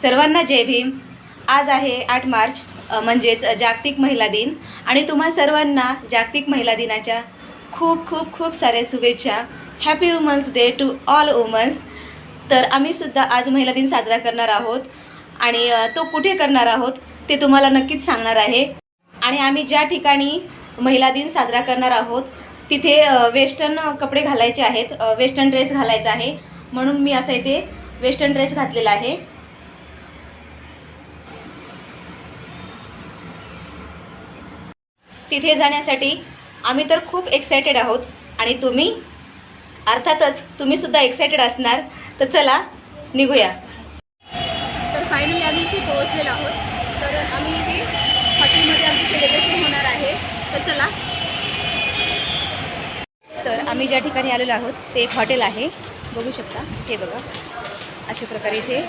सर्वांना जय भीम. आज आहे आठ मार्च म्हणजेच जागतिक महिला दिन. आणि तुम्हा सर्वांना जागतिक महिला दिनाच्या खूप खूप खूप साऱ्या शुभेच्छा. Happy women's day to all womens तर आम्हीसुद्धा आज महिला दिन साजरा करणार आहोत. आणि तो कुठे करणार आहोत ते तुम्हाला नक्कीच सांगणार आहे. आणि आम्ही ज्या ठिकाणी महिला दिन साजरा करणार आहोत तिथे वेस्टर्न कपडे घालायचे आहेत. वेस्टर्न ड्रेस घालायचा आहे. म्हणून मी असा इथे वेस्टर्न ड्रेस घातलेला आहे. तिथे जाण्यासाठी आम्ही तर खूप एक्सायटेड आहोत. आणि तुम्ही अर्थातच तुम्हीसुद्धा एक्सायटेड असणार. तर चला निघूया. तर फायनली आम्ही इथे पोहोचलेलो आहोत. तर आम्ही इथे हॉटेलमध्ये आमचं सेलिब्रेशन होणार आहे. तर चला. तर आम्ही ज्या ठिकाणी आलेलो आहोत ते एक हॉटेल आहे. बघू शकता. हे बघा. अशा प्रकारे इथे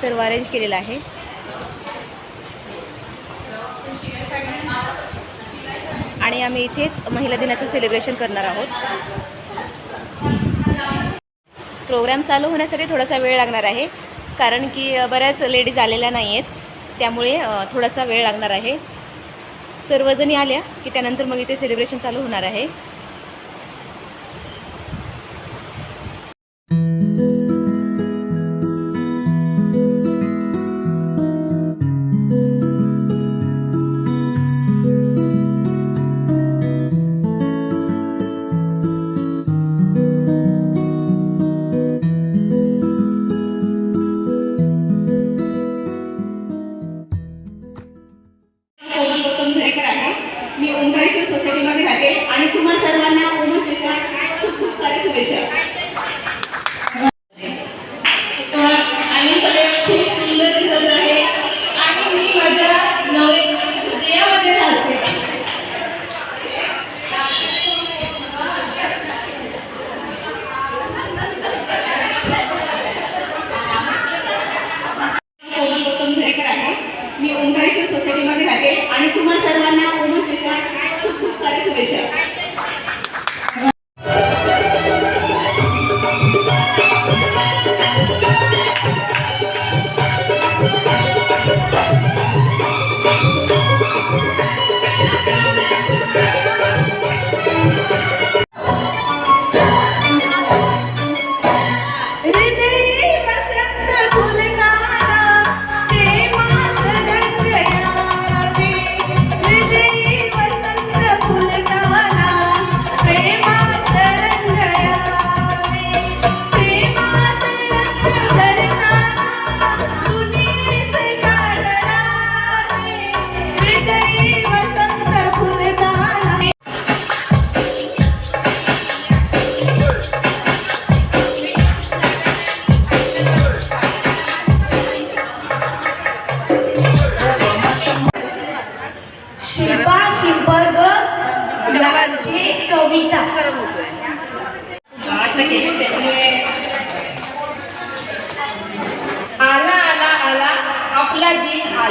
सर्व अरेंज केलेलं आहे. आणि आम्ही इथेच महिला दिनाचं सेलिब्रेशन करणार आहोत. प्रोग्राम चालू होण्यासाठी थोडासा वेळ लागणार आहे कारण की बऱ्याच लेडीज आलेल्या नाही आहेत त्यामुळे थोडासा वेळ लागणार आहे. सर्वजणी आल्या की त्यानंतर मग इथे सेलिब्रेशन चालू होणार आहे.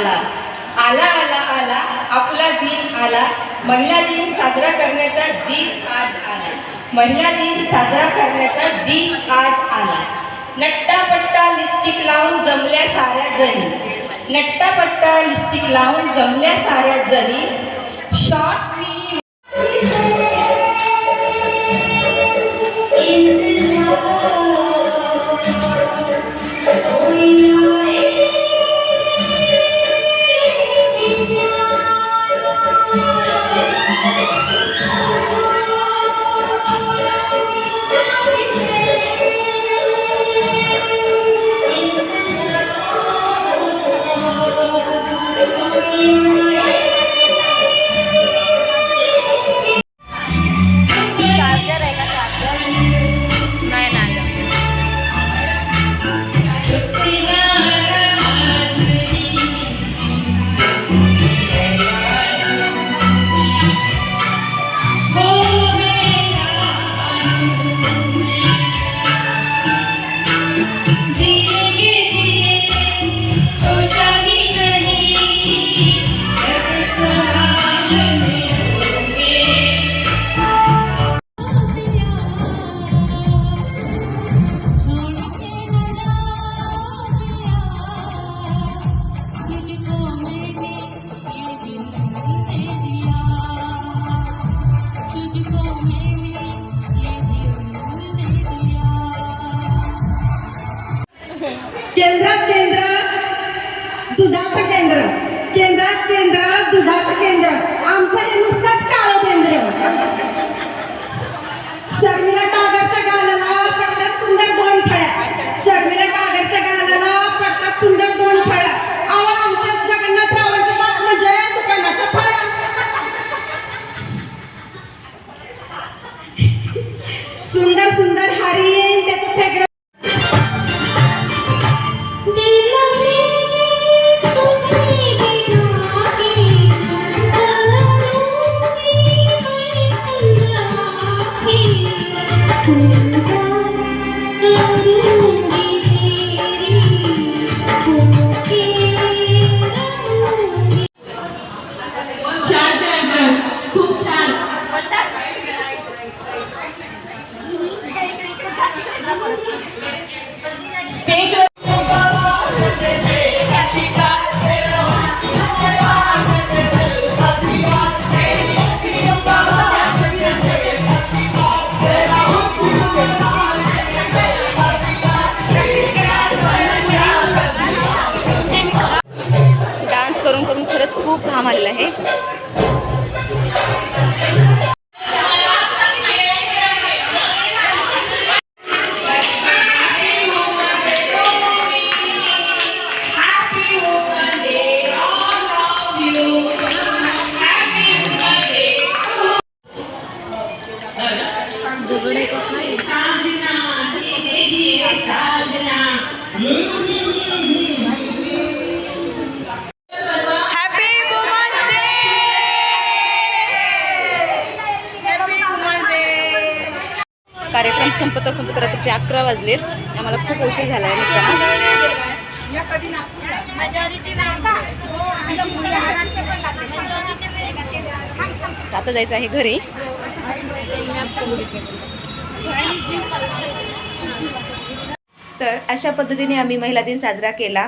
आला. आला आला आला. आपला दिन आला. महिला दिन साजरा करण्याचा दिन आज आला. महिला दिन साजरा करण्याचा दिन आज आला. नट्टापट्टा लिस्टिक लावून जमल्या साऱ्या जणी. नट्टापट्टा लिस्टिक लावून जमल्या साऱ्या जणी. Short संपता संपता रात्रीचे अकरा वाजलेत. आम्हाला खूप उशीर झाला आहे निघताना आता जायचं आहे घरी. तर अशा पद्धतीने आम्ही महिला दिन साजरा केला.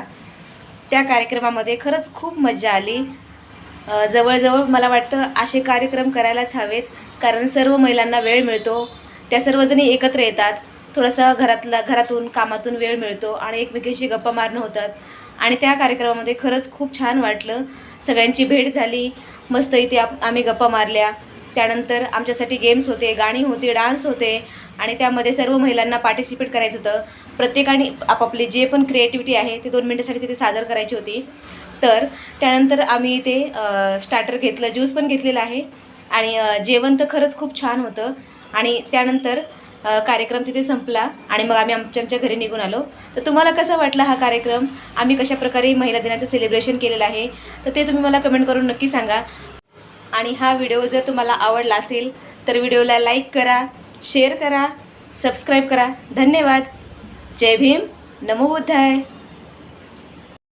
त्या कार्यक्रमामध्ये खरंच खूप मजा आली. जवळजवळ मला वाटतं असे कार्यक्रम करायलाच हवेत कारण सर्व महिलांना वेळ मिळतो. त्या सर्वजणी एकत्र येतात. थोडासा घरातला घरातून कामातून वेळ मिळतो आणि एकमेकीशी गप्पा मारणं होतात. आणि त्या कार्यक्रमामध्ये खरंच खूप छान वाटलं. सगळ्यांची भेट झाली. मस्त इथे आप आम्ही गप्पा मारल्या. त्यानंतर आमच्यासाठी गेम्स होते गाणी होती डान्स होते. आणि त्यामध्ये सर्व महिलांना पार्टिसिपेट करायचं होतं. प्रत्येकाने आपापली जे पण क्रिएटिव्हिटी आहे ते दोन मिनटासाठी तिथे सादर करायची होती. तर त्यानंतर आम्ही ते स्टार्टर घेतलं ज्यूस पण घेतलेला आहे. आणि जेवण तर खरंच खूप छान होतं. आणि त्यानंतर कार्यक्रम तिथे संपला आणि मग आम्ही आमच्या आमच्या घरी निघून आलो. तर तुम्हाला कसा वाटला हा कार्यक्रम? आम्ही कशाप्रकारे महिला दिनाचं सेलिब्रेशन केलेलं आहे? तर ते तुम्ही मला कमेंट करून नक्की सांगा. आणि हा व्हिडिओ जर तुम्हाला आवडला असेल तर व्हिडिओला लाईक करा शेअर करा सबस्क्राईब करा. धन्यवाद. जय भीम. नमो बुद्धाय.